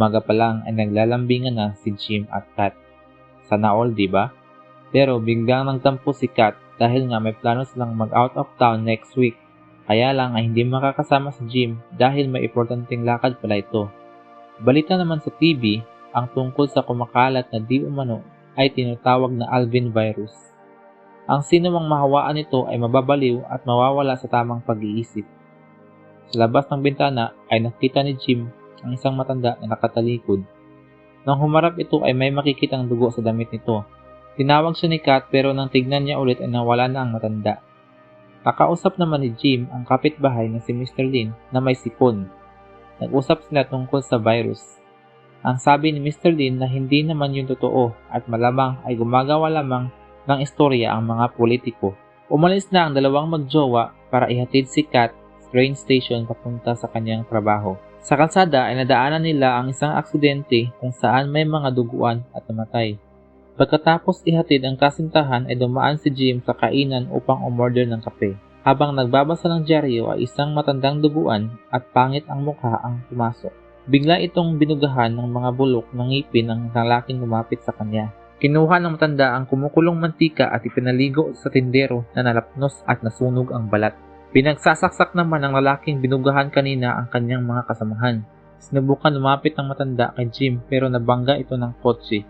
Umaga pa lang ay naglalambingan na si Jim at Kat. Sana all, di ba? Pero biglang nagtampo si Kat dahil nga may plano silang mag out of town next week. Kaya lang ay hindi makakasama si Jim dahil may importanteng lakad pala ito. Balita naman sa TV ang tungkol sa kumakalat na di umano ay tinatawag na Alvin virus. Ang sino mang mahawaan nito ay mababaliw at mawawala sa tamang pag-iisip. Sa labas ng bintana ay nakita ni Jim ang isang matanda na nakatalikod. Nang humarap ito ay may makikitang dugo sa damit nito. Tinawag siya ni Kat pero nang tignan niya ulit ay nawala na ang matanda. Kakausap naman ni Jim ang kapitbahay na si Mr. Lin na may sipon. Nag-usap sila tungkol sa virus. Ang sabi ni Mr. Lin na hindi naman yun totoo at malamang ay gumagawa lamang ng istorya ang mga politiko. Umalis na ang dalawang magjowa para ihatid si Kat train station papunta sa kanyang trabaho. Sa kalsada ay nadaanan nila ang isang aksidente kung saan may mga duguan at namatay. Pagkatapos ihatid ang kasintahan ay dumaan si Jim sa kainan upang umorder ng kape. Habang nagbabasa ng dyaryo ay isang matandang duguan at pangit ang mukha ang pumasok. Bigla itong binugahan ng mga bulok ng ngipin ng lalaking lumapit sa kanya. Kinuha ng matanda ang kumukulong mantika at ipinaligo sa tindero na nalapnos at nasunog ang balat. Pinagsasaksak naman ng lalaking binugahan kanina ang kanyang mga kasamahan. Sinubukan lumapit ng matanda kay Jim pero nabangga ito ng kotse.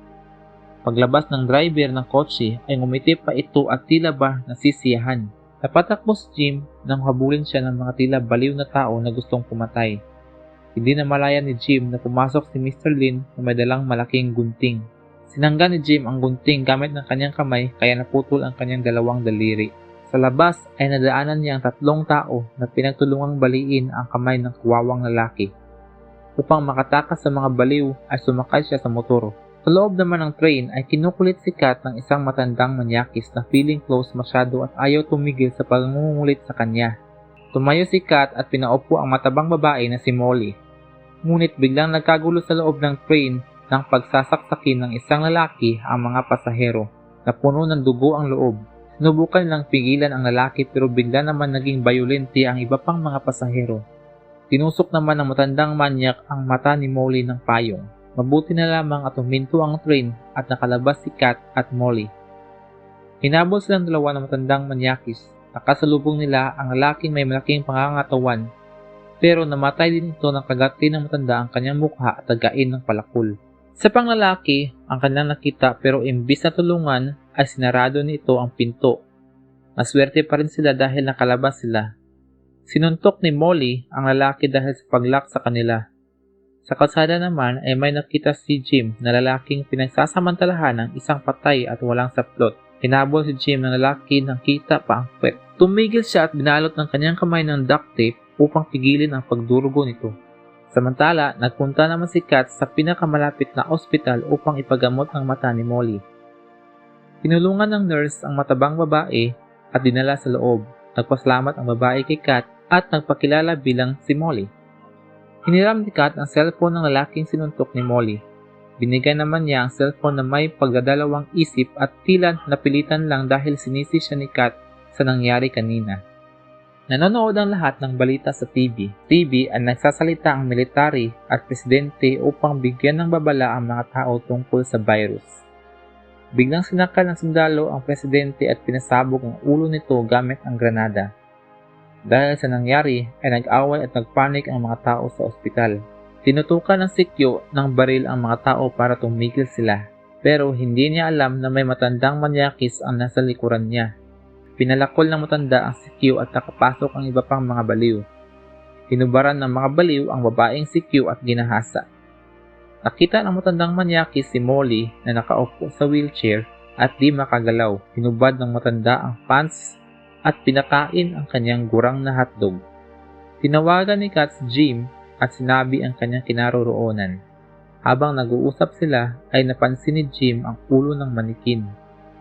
Paglabas ng driver ng kotse ay ngumiti pa ito at tila ba nasisiyahan. Napatakbo si Jim nang habulin siya ng mga tila baliw na tao na gustong pumatay. Hindi na malaya ni Jim na pumasok si Mr. Lin na may dalang malaking gunting. Sinangga ni Jim ang gunting gamit ng kanyang kamay kaya naputol ang kanyang dalawang daliri. Sa labas ay nadaanan niya ang tatlong tao na pinagtulungang baliin ang kamay ng kuwawang lalaki. Upang makatakas sa mga baliw ay sumakay siya sa motor. Sa loob naman ng train ay kinukulit si Kat ng isang matandang manyakis na feeling close masyado at ayaw tumigil sa pangungulit sa kanya. Tumayo si Kat at pinaupo ang matabang babae na si Molly. Ngunit biglang nagkagulo sa loob ng train ng pagsasaksakin ng isang lalaki ang mga pasahero na puno ng dugo ang loob. Sinubukan lang pigilan ang lalaki pero bigla naman naging violente ang iba pang mga pasahero. Tinusok naman ng matandang manyak ang mata ni Molly ng payong. Mabuti na lamang at huminto ang train at nakalabas si Kat at Molly. Hinabol silang dalawa ng matandang manyakis. Nakasalubong nila ang lalaking may malaking pangangatawan pero namatay din ito ng kagati ng matanda ang kanyang mukha at tagain ng palakul. Sa panglalaki, ang kanyang nakita pero imbis na tulungan ay sinarado nito ang pinto. Maswerte pa rin sila dahil nakalabas sila. Sinuntok ni Molly ang lalaki dahil sa paglak sa kanila. Sa kalsada naman ay may nakita si Jim na lalaking pinagsasamantalahan ng isang patay at walang saplot. Hinabol si Jim ng lalaki ng kita pa ang kwet. Tumigil siya at binalot ng kanyang kamay ng duct tape upang pigilin ang pagdurugo nito. Samantala, nagpunta naman si Kat sa pinakamalapit na ospital upang ipagamot ang mata ni Molly. Tinulungan ng nurse ang matabang babae at dinala sa loob. Nagpaslamat ang babae kay Kat at nagpakilala bilang si Molly. Hiniram ni Kat ang cellphone ng lalaking sinuntok ni Molly. Binigyan naman niya ang cellphone na may pagdadalawang isip at tila napilitan lang dahil sinisi siya ni Kat sa nangyari kanina. Nanonood ang lahat ng balita sa TV. TV ay nagsasalita ang military at presidente upang bigyan ng babala ang mga tao tungkol sa virus. Biglang sinakal ng sundalo ang presidente at pinasabog ang ulo nito gamit ang granada. Dahil sa nangyari ay nag-away at nagpanik ang mga tao sa ospital. Tinutukan ng sikyo ng baril ang mga tao para tumigil sila. Pero hindi niya alam na may matandang manyakis ang nasa likuran niya. Pinalakol ng matanda ang sikyo at nakapasok ang iba pang mga baliw. Hinubaran ng mga baliw ang babaeng sikyo at ginahasa. Nakita ng matandang manyaki si Molly na nakaupo sa wheelchair at di makagalaw. Hinubad ng matanda ang pants at pinakain ang kanyang gurang na hotdog. Tinawagan ni Kat si Jim at sinabi ang kanyang kinaroroonan. Habang nag-uusap sila ay napansin ni Jim ang ulo ng manikin.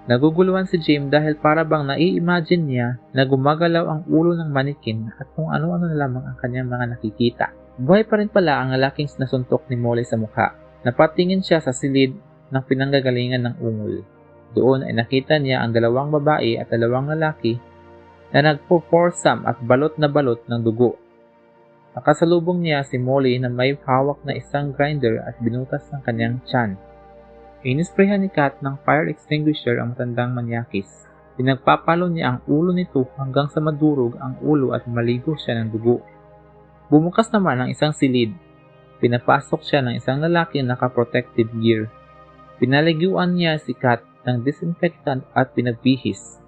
Naguguluhan si Jim dahil para bang nai-imagine niya na gumagalaw ang ulo ng manikin at kung ano-ano na lamang ang kanyang mga nakikita. Buhay pa rin pala ang lalaking nasuntok ni Molly sa mukha. Napatingin siya sa silid ng pinanggagalingan ng ungol. Doon ay nakita niya ang dalawang babae at dalawang lalaki na nagpo-foursome at balot na balot ng dugo. Nakasalubong niya si Molly na may hawak na isang grinder at binutas ng kanyang tiyan. Inisprehan ni Kat ng fire extinguisher ang matandang manyakis. Pinagpapalo niya ang ulo nito hanggang sa madurog ang ulo at maligo siya ng dugo. Bumukas naman ang isang silid. Pinapasok siya ng isang lalaki na naka-protective gear. Pinaliguan niya si Kat ng disinfectant at pinagbihis.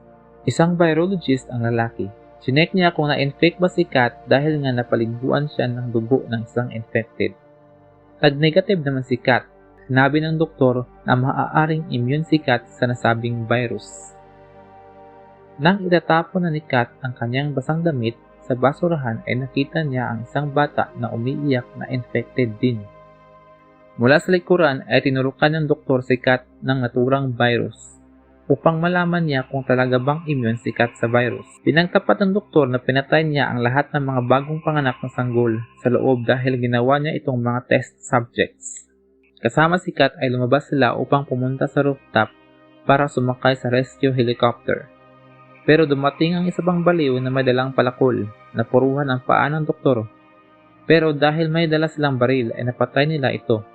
Isang virologist ang lalaki. Chinek niya kung na-infect ba si Kat dahil nga napaliguan siya ng dugo ng isang infected. Nag-negative naman si Kat. Sinabi ng doktor na maaaring immune si Kat sa nasabing virus. Nang itatapon na ni Kat ang kanyang basang damit sa basurahan ay nakita niya ang isang bata na umiiyak na infected din. Mula sa likuran ay tinurukan ng doktor si Kat ng naturang virus upang malaman niya kung talaga bang immune si Kat sa virus. Pinagtapat ng doktor na pinatay niya ang lahat ng mga bagong panganak na sanggol sa loob dahil ginawa niya itong mga test subjects. Kasama si Kat ay lumabas sila upang pumunta sa rooftop para sumakay sa rescue helicopter. Pero dumating ang isa pang baliw na may dalang palakol na puruhan ang paa ng doktor. Pero dahil may dala silang baril ay napatay nila ito.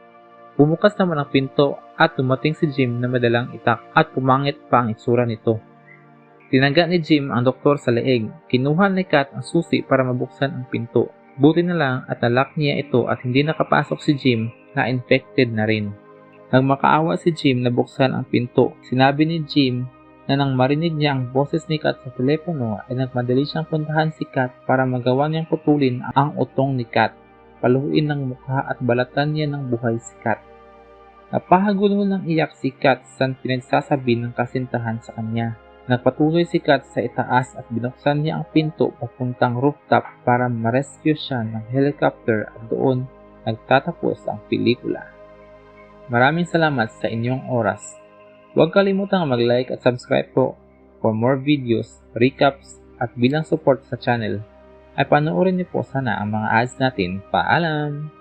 Bumukas naman ang pinto at dumating si Jim na madalang itak at pumangit pa ang itsura nito. Tinaga ni Jim ang doktor sa leeg. Kinuha ni Kat ang susi para mabuksan ang pinto. Buti na lang at nalak niya ito at hindi nakapasok si Jim na infected na rin. Nang makaawa si Jim na buksan ang pinto, sinabi ni Jim na nang marinig niya ang boses ni Kat sa telepono ay nagmadali siyang puntahan si Kat para magawa niyang putulin ang utong ni Kat paluhuin ng mukha at balatan niya ng buhay si Kat. Napahagulo ng iyak si Kat sa pinagsasabi ng kasintahan sa kanya. Nagpatuloy si Kat sa itaas at binuksan niya ang pinto papuntang rooftop para ma-rescue siya ng helicopter at doon nagtatapos ang pelikula. Maraming salamat sa inyong oras. Huwag kalimutang mag-like at subscribe po for more videos, recaps, at bilang support sa channel ay panoorin niyo po sana ang mga ads natin. Paalam!